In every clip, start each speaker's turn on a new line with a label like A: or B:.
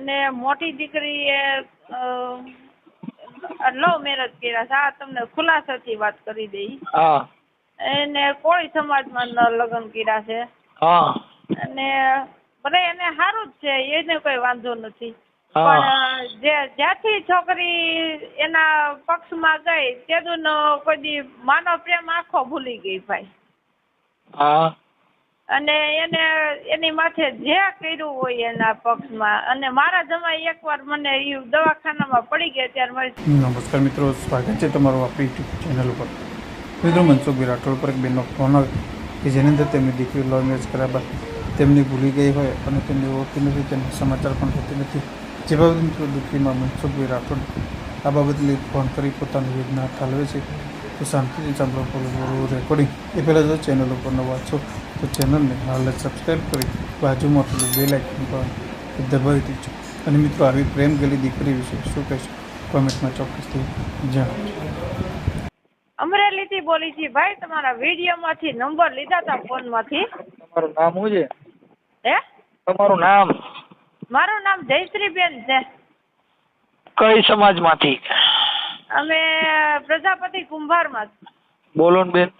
A: અને મોટી દીકરીએ લવ મેરેજ કર્યા છે. આ તમને ખુલાસાથી વાત કરી દઈ.
B: હા.
A: એને કોળી સમાજમાં ન લગ્ન કર્યા છે.
B: હા.
A: અને ભલે એને સારું જ છે એને કોઈ વાંધો નથી. પણ જે જ્યાંથી છોકરી એના પક્ષમાં ગઈ તેદુનો કોઈ માનો માનવ પ્રેમ આખો ભૂલી ગઈ ભાઈ.
B: હા.
A: અને એને, એની માથે જે કર્યું હોય એના પક્ષમાં. અને મારા જમાઈ એકવાર મને એ દવાખાનામાં પડી ગયા ત્યારે મારી
C: નમસ્કાર મિત્રો, સ્વાગત છે તમારું આપણી યુટ્યુબ ચેનલ ઉપર. મિત્રો, મનસુખભાઈ રાઠોડ પર એક બેનનો ફોન આવ્યો કે જેની અંદર તેમની દીકરી લવ મેરેજ કર્યા બાદ તેમની ભૂલી ગઈ હોય અને તેમને ઓળખી નથી, તેમને સમાચાર પણ થતી નથી. જે બાબતે મિત્રો દીકરીમાં મનસુખભાઈ રાઠોડ આ બાબતે ફોન કરી પોતાની યોજના ઠાલવે છે. તો શાંતિથી સાંભળો રેકોર્ડિંગ એ પહેલાં જો ચેનલ ઉપર નવા છો. તો ચેનલને હાલ જ સબસ્ક્રાઈબ કરી બાજુમાં પેલું બે લાઇકન પણ દબાવી દીજો. અને મિત્રો આવી પ્રેમ ગયેલી દીકરી વિશે શું કહેશો? કોમેન્ટમાં ચોક્કસથી જણાવજો.
A: અમરેલીથી બોલી છીએ ભાઈ તમારા વિડીયોમાંથી નંબર લીધા હતા ફોનમાંથી.
B: તમારું નામ શું છે?
A: હે?
B: તમારું નામ?
A: મારું નામ જયશ્રીબેન છે.
B: કઈ સમાજમાંથી?
A: અમે પ્રજાપતિ કુંભારમાં.
B: બોલો ને બેન.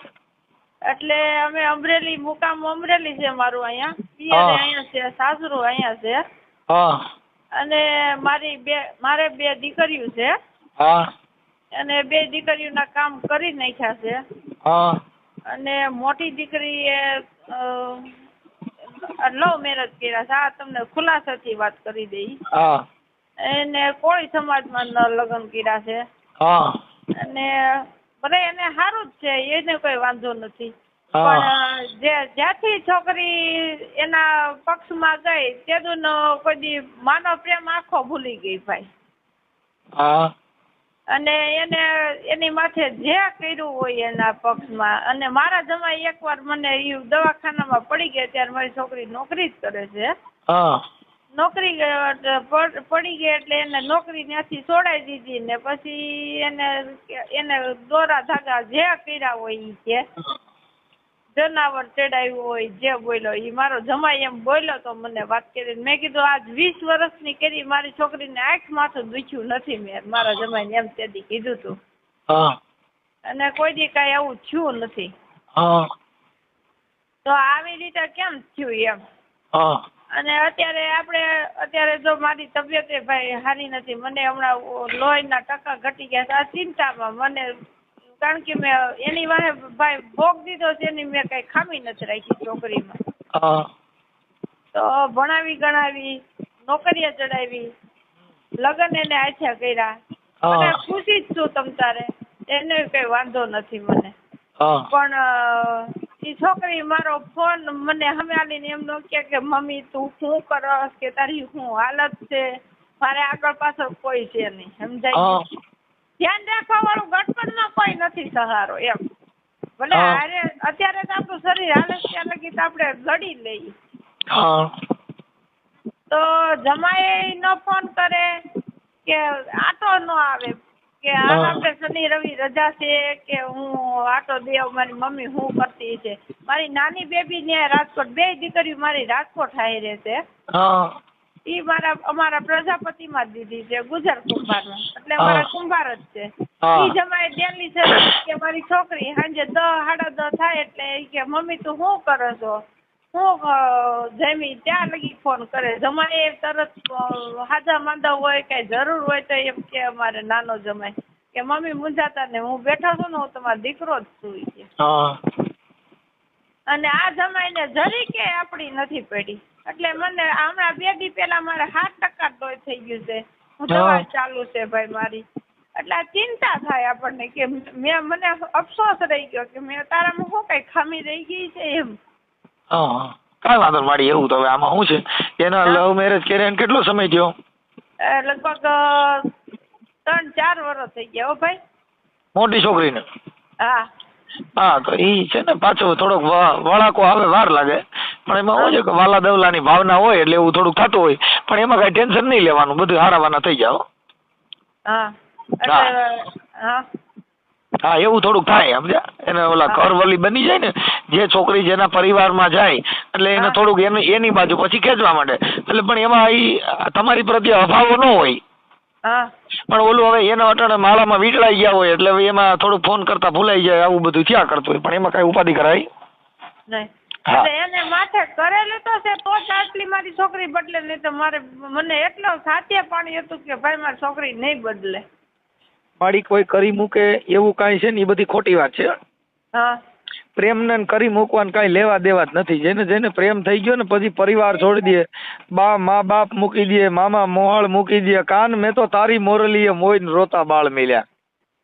A: એટલે અમે અમરેલી મુકામ અમરેલી છે મારું અહીંયા. અહીંયા છે સાસરું અહીંયા છે. અને મારી બે મારે બે દીકરીઓ છે. અને બે દીકરીઓના કામ કરી નાખ્યા છે. અને મોટી દીકરીએ લવ મેરેજ કર્યા છે. આ તમને ખુલાસાથી વાત કરી દઈ. એને કોળી સમાજમાં ન લગ્ન કર્યા છે. અને ભલે એને સારું જ છે એને કોઈ વાંધો નથી. પણ જે જ્યાંથી છોકરી એના પક્ષમાં ગઈ તેદુનો કોઈ માનો માનવ પ્રેમ આખો ભૂલી ગઈ ભાઈ.
B: હા.
A: અને એને એની માથે જે કર્યું હોય એના પક્ષમાં. અને મારા જમાઈ એકવાર મને એ દવાખાનામાં પડી ગયા ત્યારે મારી છોકરી નોકરી જ કરે છે.
B: હા.
A: નોકરી પડી ગઈ એટલે એને નોકરી ત્યાંથી છોડાવી દીધી ને પછી એને એને દોરા ધાગા જે કર્યા હોય ઈ કે જનાવર ચડાવ્યું હોય જે બોલ્યો ઈ મારો જમાઈ એમ બોલ્યો તો મને વાત કરી મેં કીધું આજ વીસ વર્ષની કરી મારી છોકરીને આંખ માથું દુખ્યું નથી મેં મારા જમાઈને એમ તેથી કીધું તું. અને કોઈ દી કાંઈ આવું થયું નથી. તો આવી રીતે કેમ થયું એમ?
B: હા.
A: અને અત્યારે આપણે અત્યારે જો મારી તબિયત એ ભાઈ સારી નથી. મને હમણાં લોહીના ટકા ઘટી ગયા છે. આ ચિંતામાં મને કારણ કે મેં એની વાહે ભાઈ ભોગ દીધો છે એની મેં કઈ ખામી નથી રાખી છોકરીમાં. તો ભણાવી ગણાવી નોકરીએ ચડાવી લગ્ન એને આછા કર્યા. મને ખુશી જ છું તમ તારે. એને કઈ વાંધો નથી મને. પણ એ છોકરી મારો ફોન મને હમે આલીને એમ નો કે કે મમ્મી તું શું કરસ? કે તારી શું હાલત છે? મારે આગળ પાછળ કોઈ છે નહીં. સમજાય ધ્યાન રાખવા વાળું ગટપણમાં કોઈ નથી સહારો એમ. ભલે હારે અત્યારે તો આપણું શરીર હાલે છે ત્યાં લગી તો આપણે લડી લઈએ. તો જમાઈ નો ફોન કરે કે આટો નો આવે. કે આ
B: હા.
A: આપણે શનિ રવિ રજા છે કે હું આટો દેવ મારી મમ્મી શું કરતી છે. મારી નાની બેબી ને રાજકોટ બે દીકરીઓ મારી રાજકોટ હાઈ રહે
B: છે
A: ઈ મારા અમારા પ્રજાપતિ માં દીધી છે ગુજર કુંભારમાં. એટલે
B: અમારા
A: મારા કુંભાર જ છે.
B: હા.
A: ઈ જમાય દેલી છે કે મારી છોકરી સાંજે દસ સાડા દસ થાય એટલે કે મમ્મી તું શું કરો છો? હું જમી ત્યાં લગી ફોન કરે. જમાઈ તરત હાજા માંદા હોય કઈ જરૂર હોય તો એમ કે અમારે નાનો જમાઈ. કે મમ્મી મૂંઝાતા ને હું બેઠો છું ને હું તમારો દીકરો જ છું કે અને આ જમાઈને જરી કે આપણી નથી પડી. એટલે મને હમણાં બે દી પહેલા મારે સાત ટકા ડોય થઈ ગયું છે. હું દવા ચાલુ છે ભાઈ મારી. એટલે આ ચિંતા થાય આપણને કે મેં મને અફસોસ રહી ગયો કે મેં તારામાં શું કઈ ખામી રહી ગઈ છે એમ.
B: હા કાંઈ વાંધો નહીં માડી એવું તો હવે આમાં શું છે? એના લવ મેરેજ કર્યા કેટલો સમય થયો?
A: અ, લગભગ ત્રણ ચાર વર્ષ થઈ ગયા હો ભાઈ.
B: મોટી છોકરીને?
A: હા.
B: હા તો ઈ છે ને પાછો થોડોક વળાકો આવે વાર લાગે. પણ એમાં શું છે કે વાલા દવલાની ભાવના હોય એટલે એવું થોડુંક થતું હોય. પણ એમાં કઈ ટેન્શન નહીં લેવાનું બધું હારાવાના થઈ જાવ
A: હા. હા.
B: હા એવું થોડુંક થાય સમજ્યા? એને ઓલા
A: ઘર
B: વલી બની જાય ને જે છોકરી જેના પરિવારમાં જાય એટલે એને થોડુંક એની એની બાજુ પછી ખેંચવા માંડે. એટલે પણ એમાં ઈ તમારી પ્રત્યે અભાવો ન હોય.
A: હા.
B: પણ ઓલું હવે એના અટાણે માળામાં વીટળાઈ ગયા હોય એટલે હવે એમાં થોડું ફોન કરતા ભૂલાઈ જાય આવું બધું થયા કરતું હોય. પણ એમાં કઈ ઉપાધિ કરાય?
A: નહીં. એટલે એને માથે કરેલું તો છે તો જ આટલી મારી છોકરી બદલે નહીં તો મારે મને એટલો સાચે પાણી હતું કે ભાઈ મારી છોકરી નહીં બદલે.
B: માડી કોઈ કરી મૂકે એવું કાંઈ છે ને એ બધી ખોટી વાત છે.
A: હા.
B: પ્રેમને ને કરી મૂકવાનું કાંઈ લેવા દેવા જ નથી. જેને જેને પ્રેમ થઈ ગયો ને પછી પરિવાર છોડી દે. બા મા બાપ મૂકી દે મામા મોહળ મૂકી દે. કાન મેં તો તારી મોરલીએ મોઈને રોતા બાળ મિલ્યા.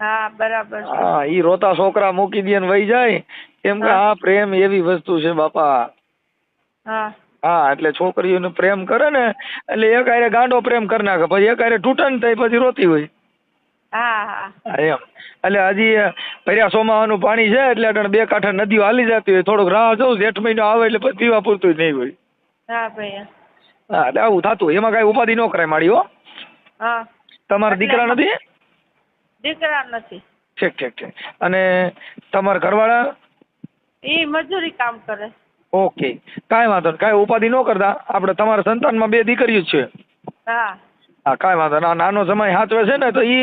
A: હા બરાબર
B: હા ઈ રોતા છોકરા મૂકી દે ને વહી જાય. કેમ કે
A: હા.
B: આ પ્રેમ એવી વસ્તુ છે બાપા.
A: હા.
B: હા એટલે છોકરીઓને પ્રેમ કરે ને એટલે એક હારે ગાંડો પ્રેમ કરી નાખે. પછી એક હારે તૂટન તઈ પછી રોતી હોય.
A: હા હા.
B: એમ. એટલે હજી ભર્યા સોમાવાનું પાણી છે એટલે અટણ બે કાંઠા નદીઓ હાલી જતી હોય થોડોક રાહ જોઉં જેઠ મહિનો આવે એટલે પછી પીવા પૂરતું નહીં હોય.
A: હા ભાઈ.
B: હા એટલે આવું થતું એમાં કાંઈ ઉપાધિ ન કરાય માડી હો.
A: હા.
B: તમારા દીકરા નથી?
A: દીકરા નથી.
B: ઠીક ઠીક ઠીક. અને તમારા ઘરવાળા?
A: એ મજૂરી કામ કરે.
B: ઓકે. કાંઈ વાંધો નહીં. કાંઈ ઉપાધિ ન કરતા. આપણે તમારા સંતાનમાં બે દીકરીઓ છે.
A: હા.
B: હા કાંઈ વાંધો ના નાનો સમય સાચવે છે ને તો એ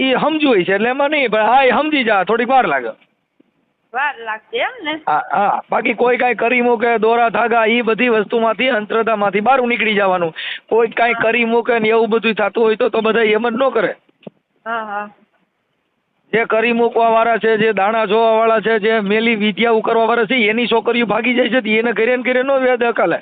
B: એ સમજુ હોય છે એટલે એમાં નહીં પણ હા એ સમજી જા થોડીક વાર લાગે.
A: વાર લાગશે એમ ને?
B: હા હા બાકી કોઈ કાંઈ કરી મૂકે દોરા ધાગા એ બધી વસ્તુમાંથી અંતરતામાંથી બહાર નીકળી જવાનું. કોઈ કાંઈ કરી મૂકે ને એવું બધું થતું હોય તો તો બધા એમ જ ન કરે.
A: હા હા.
B: જે કરી મૂકવા વાળા છે જે દાણા જોવા વાળા છે જે મેલી વિદ્યા કરવા વાળા છે એની છોકરીઓ ભાગી જાય છે એને ઘરે ને ઘરે નો વેદ અકાલે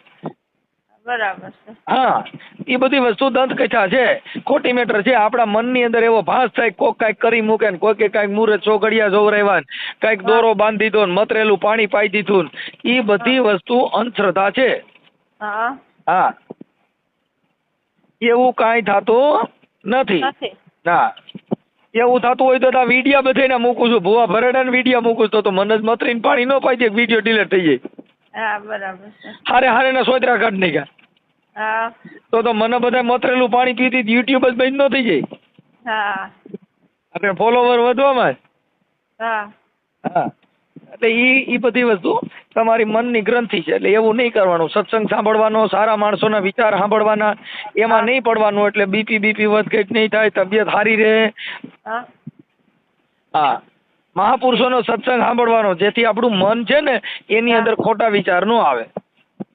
A: બરાબર
B: હા એ બધી વસ્તુ દંત કથા છે. ખોટી મેટર છે. આપણા મનની અંદર એવો ભાસ થાય કોક કાંઈક કરી મૂકે ને કોકે કાંઈક મુરત ચોઘડિયા જોવરાવ્યા ને કાંઈક દોરો બાંધી દીધો ને મતરેલું પાણી પાઈ દીધું ને એ બધી વસ્તુ અંધશ્રદ્ધા છે.
A: હા.
B: એવું કાંઈ થતું નથી. ના. એવું થતું હોય તો આ વીડિયો બધાને મૂકું છું. ભુવા ભરડાને વીડિયો મૂકું છું તો મને જ મતરીને પાણી ન પાઈ દે વીડિયો ડિલીટ થઈ જાય.
A: હા બરાબર
B: હારે હારે ના સોતરા કાઢ નાખ્યા.
A: હા.
B: તો તો મને બધા મથરેલું પાણી પીતી યુટ્યુબ જ બંધ ન થઈ જાય.
A: હા.
B: આપણે ફોલોવર વધવામાં
A: હા.
B: હા. એટલે ઈ ઈ બધી વસ્તુ તમારી મનની ગ્રંથિ છે એટલે એવું નહીં કરવાનું. સત્સંગ સાંભળવાનો સારા માણસોના વિચાર સાંભળવાના એમાં નહીં પડવાનું એટલે બીપી બીપી વધઘટ નહીં થાય તબિયત સારી રહે.
A: હા.
B: હા. મહાપુરુષોનો સત્સંગ સાંભળવાનો જેથી આપણું મન છે ને એની અંદર ખોટા વિચાર ન આવે.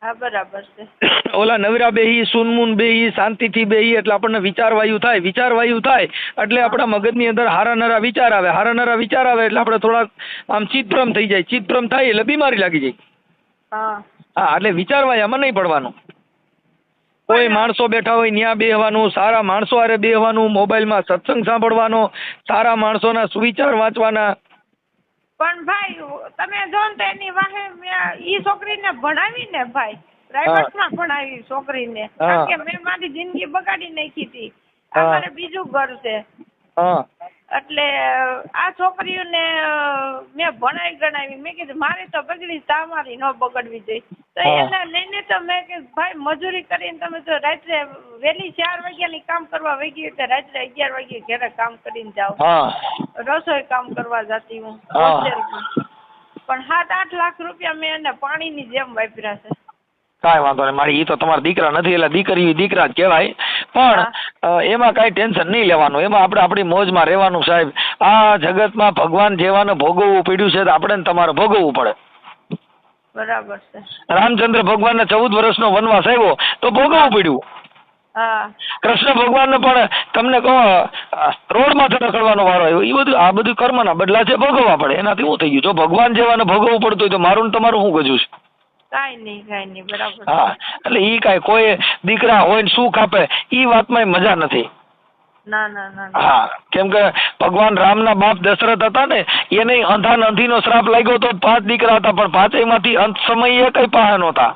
A: હા બરાબર છે.
B: ઓલા નવરા બેહી સુનમુન બેહી શાંતિથી બેહી એટલે આપણને વિચાર વાયુ થાય વિચાર વાયુ થાય એટલે આપણા મગજની અંદર હારા નરા વિચાર આવે હારા નરા વિચાર આવે એટલે આપણે થોડાક આમ ચિતભ્રમ થઈ જાય ચિતભ્રમ થાય એટલે બીમારી લાગી જાય.
A: હા.
B: હા એટલે વિચાર વાયામાં નહીં પડવાનું. કોઈ માણસો બેઠા હોય ત્યાં બેહવાનું સારા માણસો હારે બેહવાનું મોબાઈલમાં સત્સંગ સાંભળવાનો સારા માણસોના સુવિચાર વાંચવાના
A: પણ ભાઈ તમે જો ને તો એની વાહે મેં ઈ છોકરીને ભણાવી ને ભાઈ પ્રાઇવેટમાં ભણાવી છોકરીને. કારણ કે મેં મારી જિંદગી બગાડી નાખી હતી. અમારે બીજું ઘર છે.
B: હા.
A: એટલે આ છોકરીઓને મેં ભણાવી ગણાવી. મેં કીધું મારી તો બગડી તમારી ન બગડવી જોઈએ તો એના લઈને તો મેં કીધું ભાઈ મજૂરી કરીને તમે તો રાત્રે વહેલી ચાર વાગ્યાની કામ કરવા વહી તો રાત્રે અગિયાર વાગ્યે ઘરે કામ કરીને જાઓ. રસોઈ કામ કરવા જતી હું પણ સાત આઠ લાખ રૂપિયા મેં એને પાણીની જેમ વાપર્યા છે.
B: કાંઈ વાંધો નહીં. મારી ઈ તો તમારા દીકરા નથી એટલે દીકરી દીકરા જ કહેવાય. પણ એમાં કાંઈ ટેન્શન નહીં લેવાનું. એમાં આપણે આપણી મોજમાં રહેવાનું સાહેબ. આ જગતમાં ભગવાન જેવાને ભોગવવું પડ્યું છે તો આપણે તમારે ભોગવવું પડે.
A: બરાબર છે.
B: રામચંદ્ર ભગવાનને ચૌદ વર્ષનો વનવાસ આવ્યો તો ભોગવવું પડ્યું. કૃષ્ણ ભગવાનને પણ તમને કહો રોડમાં રખડવાનો વારો આવ્યો. એ બધું આ બધું કર્મના બદલા છે ભોગવવા પડે. એનાથી શું થઈ ગયું. જો ભગવાન જેવાને ભોગવવું પડતું હોય તો મારું ને તમારું શું ગજું છે?
A: કાંઈ નહીં કાંઈ નહીં બરાબર.
B: હા એટલે ઈ કાંઈ કોઈ દીકરા હોય ને સુખ આપે ઈ વાતમાં મજા નથી.
A: ના ના ના ના.
B: હા કેમ કે ભગવાન રામના બાપ દશરથ હતા ને એને અંધા ને અંધીનો શ્રાપ લાગ્યો તો પાંચ દીકરા હતા પણ પાંચેયમાંથી અંત સમયે કઈ પાસે નહોતા.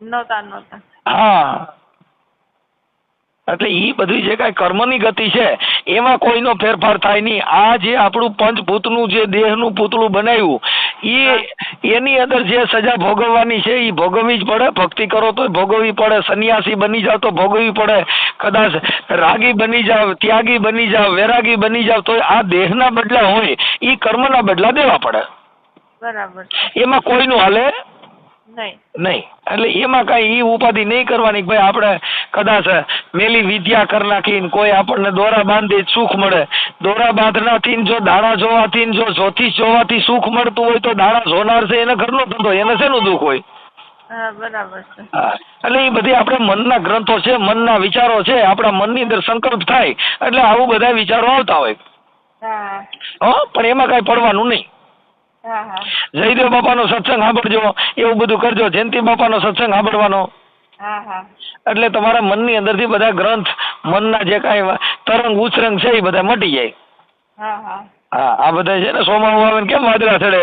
A: નહોતા નહોતા.
B: હા. એટલે એ બધી જે કાંઈ કર્મની ગતિ છે એમાં કોઈનો ફેરફાર થાય નહીં. આ જે આપણું પંચભૂતનું જે દેહનું પૂતળું બનાવ્યું ઈ એની અંદર જે સજા ભોગવવાની છે ઈ ભોગવવી જ પડે. ભક્તિ કરો તો ભોગવવી પડે. સંન્યાસી બની જાવ તો ભોગવવી પડે. કદાચ રાગી બની જાવ ત્યાગી બની જાવ વૈરાગી બની જાવ તો આ દેહના બદલા હોય ઈ કર્મના બદલા દેવા પડે.
A: બરાબર.
B: એમાં કોઈનું હાલે
A: નહીં.
B: એટલે એમાં કઈ ઈ ઉપાધિ નહીં કરવાની ભાઈ આપણે કદાચ મેલી વિદ્યા કર નાખી કોઈ આપણને દોરા બાંધી સુખ મળે. દોરા બાંધનાથી ને જો દાણા જોવાથી જો જ્યોતિષ જોવાથી સુખ મળતું હોય તો દાણા જોનાર છે એને ઘરનો ધંધો એને શેનું દુઃખ હોય?
A: બરાબર છે.
B: એટલે એ બધી આપણે મનના ગ્રંથો છે મનના વિચારો છે આપણા મનની અંદર સંકલ્પ થાય એટલે આવું બધા વિચારો આવતા હોય.
A: હા
B: પણ એમાં કઈ પડવાનું નહીં. જયદેવ બાપાનો સત્સંગ સાંભળજો એવું બધું કરજો. જયંતિ બાપાનો સત્સંગ સાંભળવાનો. એટલે તમારા મનની અંદરથી બધા ગ્રંથ મનના જે કાંઈ તરંગ ઉચરંગ છે એ બધા મટી જાય.
A: હા
B: આ બધા છે ને સોમાવું આવે ને કેમ વાદળા ચડે?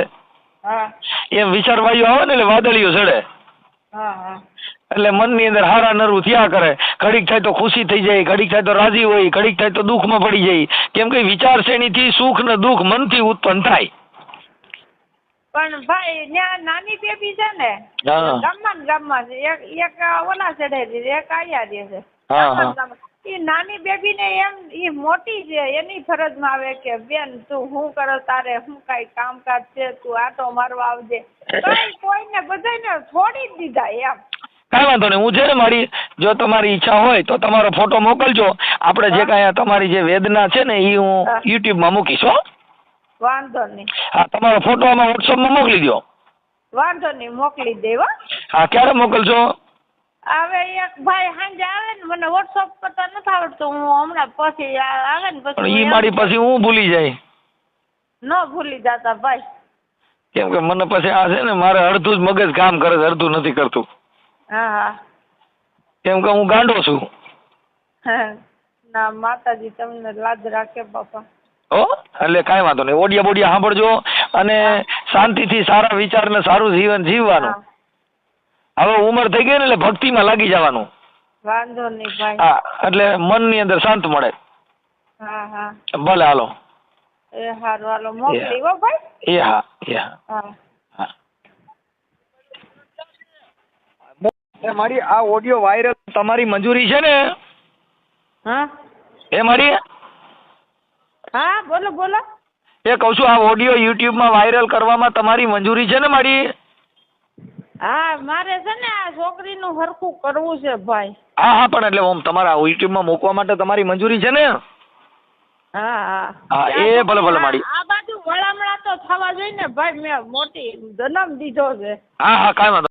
B: એમ વિચાર વાયુ આવે ને એટલે વાદળીઓ ચડે. એટલે મનની અંદર હારા નરવું થયા કરે. ઘડીક થાય તો ખુશી થઈ જાય ઘડીક થાય તો રાજી હોય ઘડીક થાય તો દુઃખમાં પડી જાય. કેમ કે વિચાર શ્રેણીથી સુખ ને દુઃખ મનથી ઉત્પન્ન થાય.
A: પણ ભાઈ ત્યાં નાની બેબી છે ને. ગામમાં ગામમાં છે. એક એક ઓલા ચડે છે એક આયા દે છે. ઈ નાની બેબી ને એમ એ મોટી છે એની ફરજમાં આવે કે બેન તું શું કરો તારે શું કાંઈ કામકાજ છે? તું આટો મારવા આવજે. કઈ કોઈને બધાને છોડી જ દીધા એમ.
B: કાંઈ વાંધો નહીં. હું છે ને મારી જો તમારી ઈચ્છા હોય તો તમારો ફોટો મોકલજો. આપણે જે કાંઈ તમારી જે વેદના છે ને એ હું
A: હા.
B: યુટ્યુબમાં મૂકીશ હો.
A: વાંધો નહીં.
B: હા તમારો ફોટો આમાં વોટ્સઅપમાં મોકલી દો
A: વાંધો નહીં મોકલી દેવા
B: હા. ક્યારે મોકલશો?
A: હવે એક ભાઈ સાંજે આવે ને મને વોટ્સઅપ કરતા નથી આવડતું. હું હમણાં પછી આવે ને પછી
B: એ મારી પછી હું ભૂલી જાય.
A: ન ભૂલી જતા ભાઈ.
B: કેમ કે મને પછી આ છે ને મારે અડધું જ મગજ કામ કરે છે અડધું નથી કરતું.
A: હા હા.
B: કેમ કે હું ગાંડો છું.
A: હા. ના માતાજી તમને લાજ રાખે બાપા.
B: હો? એટલે કાંઈ વાંધો નહીં. ઓડિયા બોડિયા સાંભળજો અને શાંતિથી સારા વિચાર ને સારું જીવન જીવવાનું. હવે ઉંમર થઈ ગઈ ને એટલે ભક્તિમાં લાગી જવાનું.
A: વાંધો નહીં ભાઈ.
B: હા એટલે મનની અંદર શાંત મળે.
A: હા હા.
B: ભલે હાલો.
A: એ હારું હાલો. મોકલી હો ભાઈ.
B: એ હા એ હા.
A: હા.
B: હા. એ મારી આ ઓડિયો વાયરલ તમારી મંજૂરી છે ને?
A: હા.
B: એ મારી?
A: હા બોલો બોલો.
B: એ કહું છું આ ઓડિયો યુટ્યુબમાં વાયરલ કરવામાં તમારી મંજૂરી છે ને મારી?
A: હા મારે છે ને આ છોકરીનું હરખું કરવું છે ભાઈ.
B: હા હા પણ એટલે ઓમ તમારા યુટ્યુબમાં મૂકવા માટે તમારી મંજૂરી છે ને?
A: હા હા.
B: હા, એ ભલે ભલે મારી.
A: આ બાજુ વળામણા તો થવા જોઈએ ને ભાઈ મેં મોટી જન્મ દીધો છે.
B: હા હા કાંઈ વાંધો